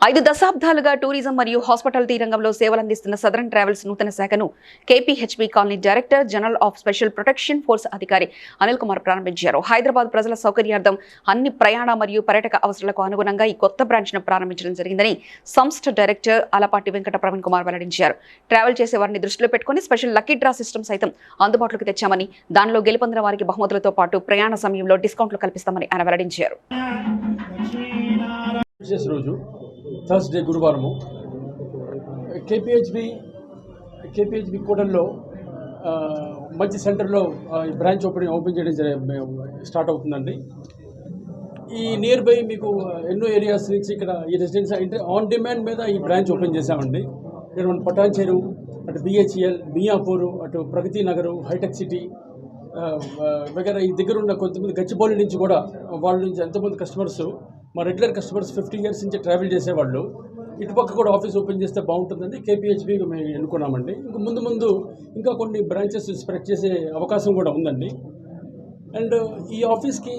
ఐదు దశాబ్దాలుగా టూరిజం మరియు హాస్పిటాలిటీ రంగంలో సేవలందిస్తున్న సదరన్ ట్రావెల్స్ నూతన శాఖను KPHB colony director general of special protection force అధికారి అనిల్ కుమార్ ప్రారంభించారు. హైదరాబాద్ ప్రజల సౌకర్యార్థం అన్ని ప్రయాణ మరియు పర్యాటక అవసరాలకు అనుగుణంగా ఈ కొత్త బ్రాంచ్ను ప్రారంభించడం జరిగిందని సంస్థ డైరెక్టర్ అలపాటి వెంకట ప్రవీణ్ కుమార్ వెల్లడించారు. ట్రావెల్ చేసే వారిని దృష్టిలో పెట్టుకుని స్పెషల్ లక్కీ డ్రా సిస్టమ్ సైతం అందుబాటులోకి తెచ్చామని దానిలో గెలుపొందిన వారికి బహుమతులతో పాటు ప్రయాణ సమయంలో డిస్కౌంట్లు కల్పిస్తామని ఆయన వెల్లడించారు. రోజు. థర్స్డే గురువారము. కేపీహెచ్బి కేపీహెచ్బి కూడల్లో మంచి సెంటర్లో ఈ బ్రాంచ్ ఓపెన్ ఓపెన్ చేయడం స్టార్ట్ అవుతుందండి. ఈ నియర్ బై మీకు ఎన్నో ఏరియాస్ నుంచి ఇక్కడ ఈ రెసిడెన్స్ అంటే ఆన్ డిమాండ్ మీద ఈ బ్రాంచ్ ఓపెన్ చేశామండి. ఇక్కడ మన పటాన్ చెరువు అటు బిహెచ్ఎల్ మియాపూరు అటు ప్రగతి నగరు హైటెక్ సిటీ ఆ, వగైరా ఈ దగ్గర ఉన్న కొంతమంది గచ్చిబౌలి నుంచి కూడా వాళ్ళ నుంచి ఎంతోమంది కస్టమర్స్ మా రెగ్యులర్ కస్టమర్స్ ఫిఫ్టీ ఇయర్స్ నుంచి ట్రావెల్ చేసేవాళ్ళు. ఇటుపక్క కూడా ఆఫీస్ ఓపెన్ చేస్తే బాగుంటుందని కేపీహెచ్బి మేము ఎన్నుకున్నామండి. ఇంకా ముందు ముందు ఇంకా కొన్ని బ్రాంచెస్ స్ప్రెడ్ చేసే అవకాశం కూడా ఉందండి. అండ్ ఈ ఆఫీస్కి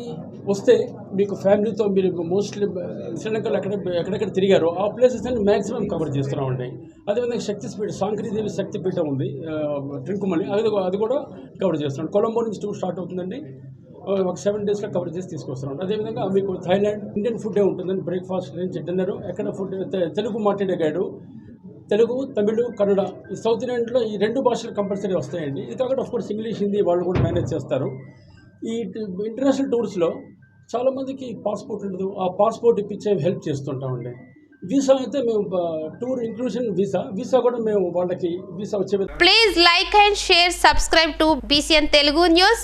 వస్తే మీకు ఫ్యామిలీతో మీరు మోస్ట్లీ శ్రీలంకలో ఎక్కడ ఎక్కడెక్కడ తిరిగారో ఆ ప్లేసెస్ అన్ని మ్యాక్సిమం కవర్ చేస్తున్నామండి. అదేవిధంగా శక్తిపీఠ సాంక్రీదేవి శక్తిపీఠం ఉంది. ట్రింకుమల్లి అది అది కూడా కవర్ చేస్తున్నాం. కొలంబో నుంచి టూర్ స్టార్ట్ అవుతుందండి. ఒక సెవెన్ డేస్లో కవర్ చేసి తీసుకొస్తున్నాం అదేవిధంగా మీకు థాయిలాండ్ ఇండియన్ ఫుడ్డే ఉంటుందని బ్రేక్ఫాస్ట్ నుంచి డిన్నర్ ఎక్కడ ఫుడ్ తెలుగు మాట్లాడే గైడు తెలుగు తమిళ కన్నడ ఈ సౌత్ ఇండియన్లో ఈ రెండు భాషలు కంపల్సరీ వస్తాయండి. ఇది కాకుండా కోర్స్ ఇంగ్లీష్ హిందీ వాళ్ళు కూడా మేనేజ్ చేస్తారు. ఈ ఇంటర్నేషనల్ టూర్స్లో చాలామందికి పాస్పోర్ట్ ఉండదు. ఆ పాస్పోర్ట్ ఇప్పించే హెల్ప్ చేస్తుంటామండి. వీసా అయితే మేము టూర్ ఇంక్లూషన్ వీసా వీసా కూడా మేము వాళ్ళకి వీసా వచ్చే please like and share subscribe to BCN Telugu news